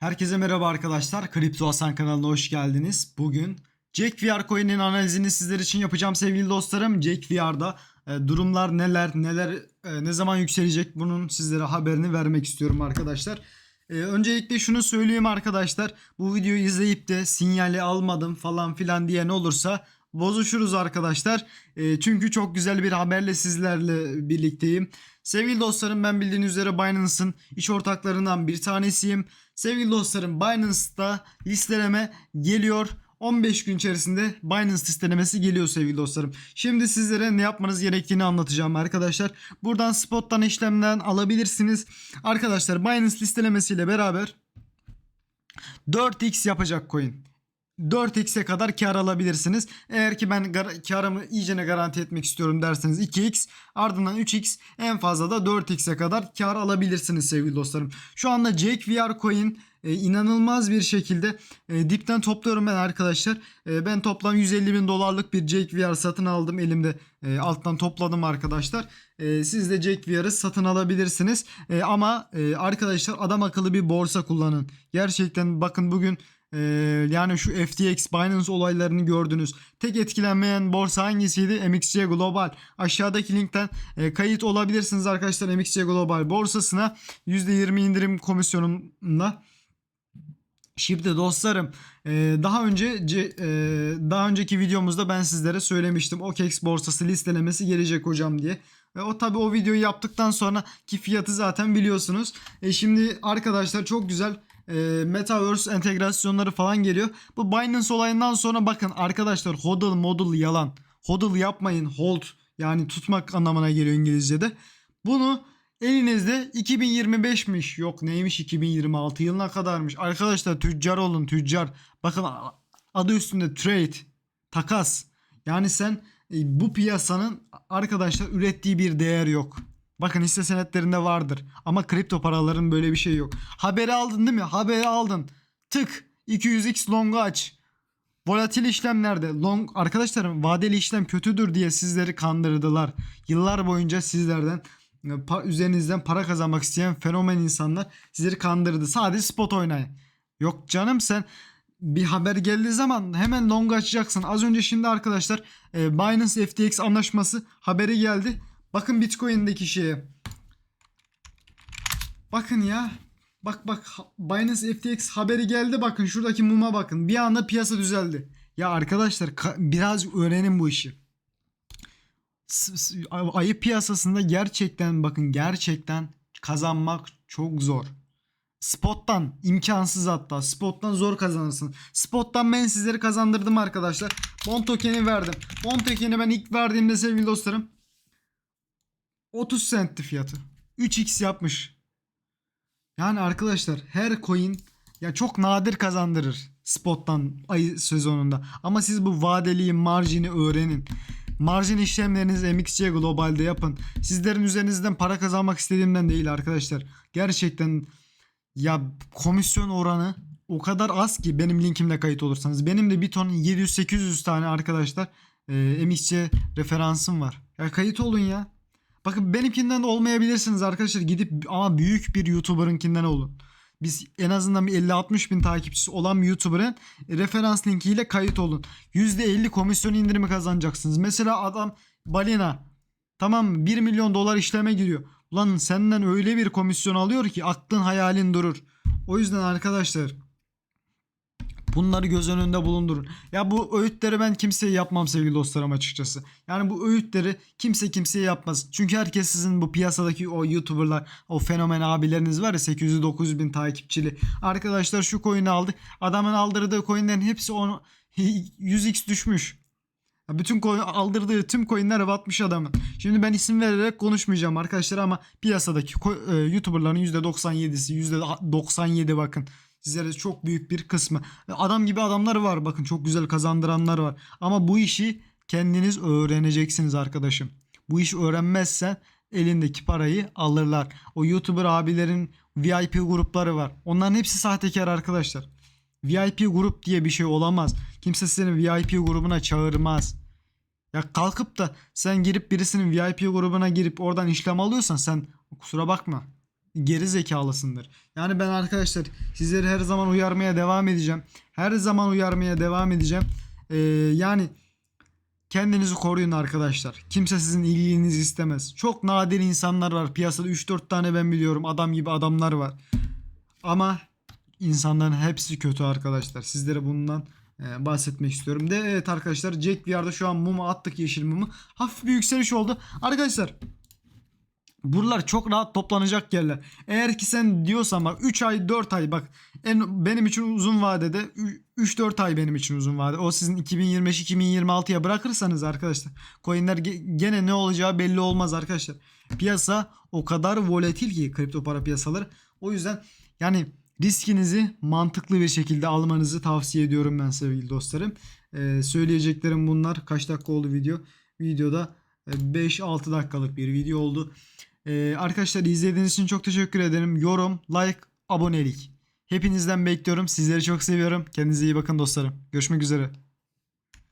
Herkese merhaba arkadaşlar. Kripto Hasan kanalına hoş geldiniz. Bugün Jack VR coin'in analizini sizler için yapacağım sevgili dostlarım. Jack VR'da e, durumlar neler, neler e, ne zaman yükselecek bunun sizlere haberini vermek istiyorum arkadaşlar. E, öncelikle şunu söyleyeyim arkadaşlar. Bu videoyu izleyip de sinyali almadım falan filan diyen olursa bozuşuruz arkadaşlar. E, çünkü çok güzel bir haberle sizlerle birlikteyim. Sevgili dostlarım ben bildiğiniz üzere Binance'ın iş ortaklarından bir tanesiyim. Sevgili dostlarım Binance'da listeleme geliyor. 15 gün içerisinde Binance listelemesi geliyor sevgili dostlarım. Şimdi sizlere ne yapmanız gerektiğini anlatacağım arkadaşlar. Buradan spottan işlemden alabilirsiniz. Arkadaşlar Binance listelemesiyle beraber 4x yapacak coin. 4x'e kadar kar alabilirsiniz. Eğer ki ben karımı iyicene garanti etmek istiyorum derseniz 2x ardından 3x en fazla da 4x'e kadar kar alabilirsiniz sevgili dostlarım. Şu anda Jake VR coin e, inanılmaz bir şekilde e, dipten topluyorum ben arkadaşlar. E, ben toplam 150 bin dolarlık bir Jake VR satın aldım elimde e, alttan topladım arkadaşlar. E, siz de Jake VR'ı satın alabilirsiniz. E, ama e, arkadaşlar adam akıllı bir borsa kullanın. Gerçekten bakın bugün ee, yani şu FTX Binance olaylarını gördünüz. Tek etkilenmeyen borsa hangisiydi? MXC Global. Aşağıdaki linkten e, kayıt olabilirsiniz arkadaşlar MXC Global borsasına %20 indirim komisyonunda. Şimdi dostlarım e, daha önce ce- e, daha önceki videomuzda ben sizlere söylemiştim OKEX borsası listelemesi gelecek hocam diye. Ve o tabi o videoyu yaptıktan sonra ki fiyatı zaten biliyorsunuz. E şimdi arkadaşlar çok güzel e, Metaverse entegrasyonları falan geliyor. Bu Binance olayından sonra bakın arkadaşlar hodl model yalan. Hodl yapmayın hold yani tutmak anlamına geliyor İngilizce'de. Bunu elinizde 2025'miş yok neymiş 2026 yılına kadarmış. Arkadaşlar tüccar olun tüccar. Bakın adı üstünde trade takas. Yani sen e, bu piyasanın arkadaşlar ürettiği bir değer yok. Bakın hisse senetlerinde vardır. Ama kripto paraların böyle bir şey yok. Haberi aldın değil mi? Haberi aldın. Tık 200x longu aç. Volatil işlemlerde long arkadaşlarım vadeli işlem kötüdür diye sizleri kandırdılar. Yıllar boyunca sizlerden e, üzerinizden para kazanmak isteyen fenomen insanlar sizleri kandırdı. Sadece spot oynayın. Yok canım sen bir haber geldiği zaman hemen long açacaksın. Az önce şimdi arkadaşlar e, Binance FTX anlaşması haberi geldi. Bakın Bitcoin'deki şeye. Bakın ya. Bak bak Binance FTX haberi geldi bakın şuradaki muma bakın. Bir anda piyasa düzeldi. Ya arkadaşlar ka- biraz öğrenin bu işi. Ayı piyasasında gerçekten bakın gerçekten kazanmak çok zor. Spot'tan imkansız hatta. Spot'tan zor kazanırsın. Spot'tan ben sizleri kazandırdım arkadaşlar. Bond token'i verdim. Bond token'i ben ilk verdiğimde sevgili dostlarım 30 centti fiyatı. 3x yapmış. Yani arkadaşlar her coin ya çok nadir kazandırır spot'tan ay sezonunda. Ama siz bu vadeli marjini öğrenin. Marjin işlemlerinizi MXC Global'de yapın. Sizlerin üzerinizden para kazanmak istediğimden değil arkadaşlar. Gerçekten ya komisyon oranı o kadar az ki benim linkimde kayıt olursanız. Benim de bir ton 700-800 tane arkadaşlar e, MXC referansım var. Ya kayıt olun ya. Bakın benimkinden de olmayabilirsiniz arkadaşlar. Gidip ama büyük bir YouTuber'ınkinden olun. Biz en azından bir 50-60 bin takipçisi olan bir YouTuber'ın referans linkiyle kayıt olun. %50 komisyon indirimi kazanacaksınız. Mesela adam balina tamam mı 1 milyon dolar işleme giriyor. Ulan senden öyle bir komisyon alıyor ki aklın hayalin durur. O yüzden arkadaşlar Bunları göz önünde bulundurun. Ya bu öğütleri ben kimseye yapmam sevgili dostlarım açıkçası. Yani bu öğütleri kimse kimseye yapmaz. Çünkü herkes sizin bu piyasadaki o YouTuber'lar, o fenomen abileriniz var ya 800-900 bin takipçili. Arkadaşlar şu coin'i aldık. Adamın aldırdığı coin'lerin hepsi onu 100x düşmüş. Bütün coin, aldırdığı tüm coinler batmış adamın. Şimdi ben isim vererek konuşmayacağım arkadaşlar ama piyasadaki e, YouTuber'ların %97'si %97 bakın. Sizlere çok büyük bir kısmı. Adam gibi adamlar var bakın çok güzel kazandıranlar var. Ama bu işi kendiniz öğreneceksiniz arkadaşım. Bu işi öğrenmezsen elindeki parayı alırlar. O YouTuber abilerin VIP grupları var. Onların hepsi sahtekar arkadaşlar. VIP grup diye bir şey olamaz. Kimse seni VIP grubuna çağırmaz. Ya kalkıp da sen girip birisinin VIP grubuna girip oradan işlem alıyorsan sen kusura bakma. Geri zekalısındır. Yani ben arkadaşlar sizleri her zaman uyarmaya devam edeceğim. Her zaman uyarmaya devam edeceğim. Ee, yani kendinizi koruyun arkadaşlar. Kimse sizin iyiliğinizi istemez. Çok nadir insanlar var. Piyasada 3-4 tane ben biliyorum. Adam gibi adamlar var. Ama insanların hepsi kötü arkadaşlar. Sizlere bundan e, bahsetmek istiyorum. De evet arkadaşlar Jack VR'da şu an mumu attık yeşil mumu. Hafif bir yükseliş oldu. Arkadaşlar Buralar çok rahat toplanacak yerler. Eğer ki sen diyorsan bak 3 ay 4 ay bak en benim için uzun vadede 3-4 ay benim için uzun vade. O sizin 2025-2026'ya bırakırsanız arkadaşlar coinler ge- gene ne olacağı belli olmaz arkadaşlar. Piyasa o kadar volatil ki kripto para piyasaları. O yüzden yani riskinizi mantıklı bir şekilde almanızı tavsiye ediyorum ben sevgili dostlarım. Ee, söyleyeceklerim bunlar. Kaç dakika oldu video? Videoda e, 5-6 dakikalık bir video oldu. Ee, arkadaşlar izlediğiniz için çok teşekkür ederim. Yorum, like, abonelik. Hepinizden bekliyorum. Sizleri çok seviyorum. Kendinize iyi bakın dostlarım. Görüşmek üzere.